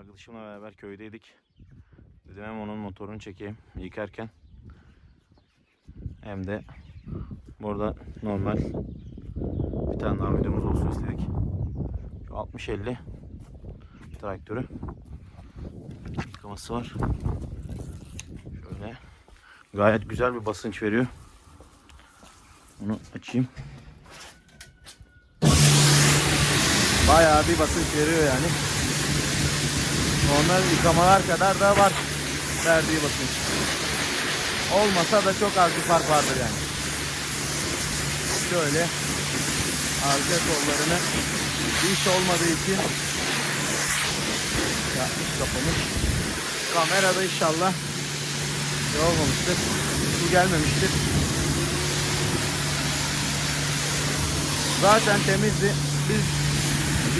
Arkadaşımla beraber köydeydik. Dedim hem onun motorunu çekeyim yıkarken. Hem de burada normal bir tane daha videomuz olsun istedik. Şu 60-50 traktörü yıkaması var. Şöyle gayet güzel bir basınç veriyor. Onu açayım. Bayağı bir basınç veriyor yani. Normal yıkamalar kadar da var verdiği basınç. Olmasa da çok az bir fark vardır yani. Şöyle arka kollarını iş olmadığı için yapmış kapamış. Kamerada inşallah şey olmamıştır. Su gelmemiştir. Zaten temizdi. Biz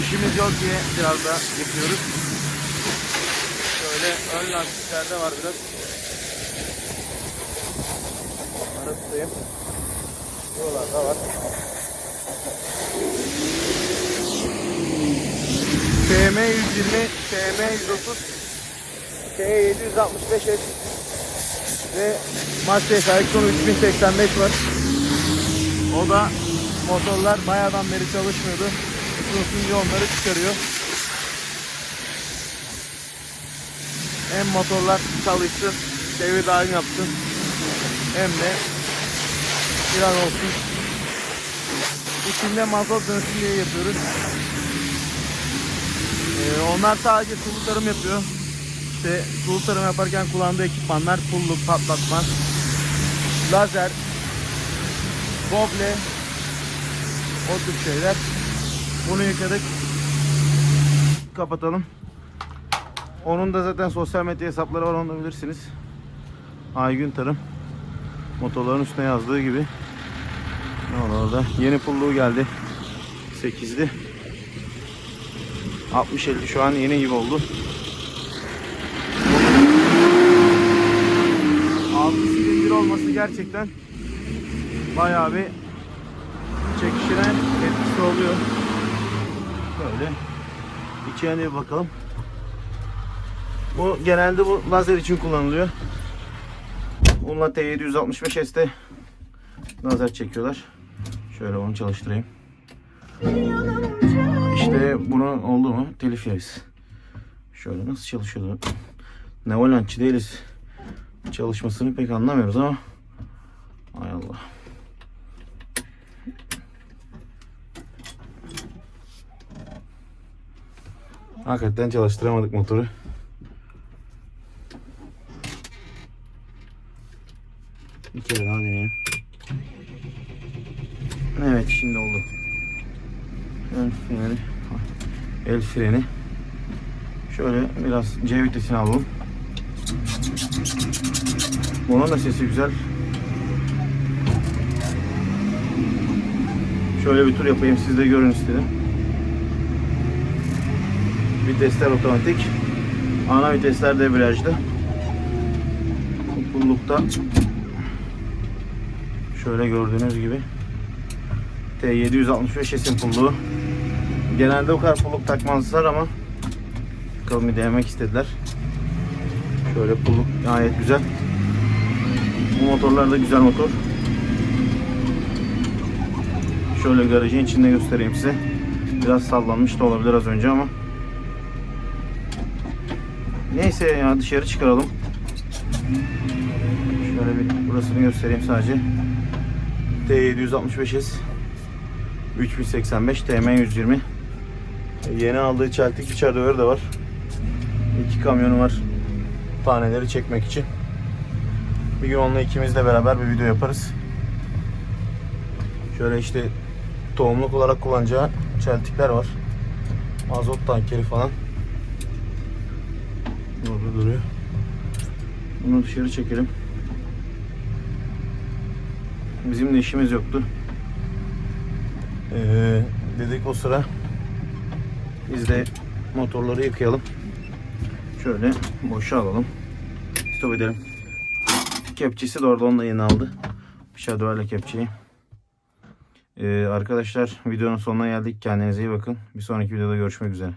işimiz yok diye biraz da yıkıyoruz. Şöyle ön lastiklerde var biraz. Onları tutayım. Buralarda var. TM 120, TM 130, T765S ve Master Saxon 3085 var. O da motorlar bayağıdan beri çalışmıyordu. Isınsınca onları çıkarıyor. Hem motorlar çalışsın, devir daim yapsın. Hem de biraz olsun. İçinde mazot dönsün diye yapıyoruz. Ee, onlar sadece sulu tarım yapıyor. İşte sulu tarım yaparken kullandığı ekipmanlar pulluk, patlatma, lazer, boble, o tür şeyler. Bunu yıkadık. Kapatalım. Onun da zaten sosyal medya hesapları var onu da bilirsiniz. Aygün Tarım. Motorların üstüne yazdığı gibi. Ne var orada? Yeni pulluğu geldi. 8'li. 60-50 şu an yeni gibi oldu. 6 silindir olması gerçekten bayağı bir çekişine etkisi oluyor. Böyle. İçine bir bakalım. Bu genelde bu lazer için kullanılıyor. Bununla T765S'te lazer çekiyorlar. Şöyle onu çalıştırayım. İşte bunu oldu mu telif yeriz. Şöyle nasıl çalışıyordu? Nevolantçı değiliz. Çalışmasını pek anlamıyoruz ama Ay Allah. Hakikaten çalıştıramadık motoru. Bir kere daha deneyelim. Evet şimdi oldu. El freni. El freni. Şöyle biraz C vitesini alalım. Bunun da sesi güzel. Şöyle bir tur yapayım siz de görün istedim. Vitesler otomatik. Ana vitesler debriyajda. Pullukta şöyle gördüğünüz gibi T765 esim pulluğu. Genelde bu kadar pulluk takmazlar ama bakalım bir denemek istediler. Şöyle pulluk gayet güzel. Bu motorlar da güzel motor. Şöyle garajın içinde göstereyim size. Biraz sallanmış da olabilir az önce ama. Neyse ya dışarı çıkaralım. Şöyle bir burasını göstereyim sadece. T765S 3085 TM 120 Yeni aldığı çeltik içeride öyle de var. İki kamyonu var. Taneleri çekmek için. Bir gün onunla ikimiz de beraber bir video yaparız. Şöyle işte tohumluk olarak kullanacağı çeltikler var. Mazot tankeri falan. Orada duruyor. Bunu dışarı çekelim. Bizim de işimiz yoktu. Ee, dedik o sıra biz de motorları yıkayalım. Şöyle boşa alalım. Stop edelim. Kepçesi de orada onu da yeni aldı. Shadow'la kepçeyi. Ee, arkadaşlar videonun sonuna geldik. Kendinize iyi bakın. Bir sonraki videoda görüşmek üzere.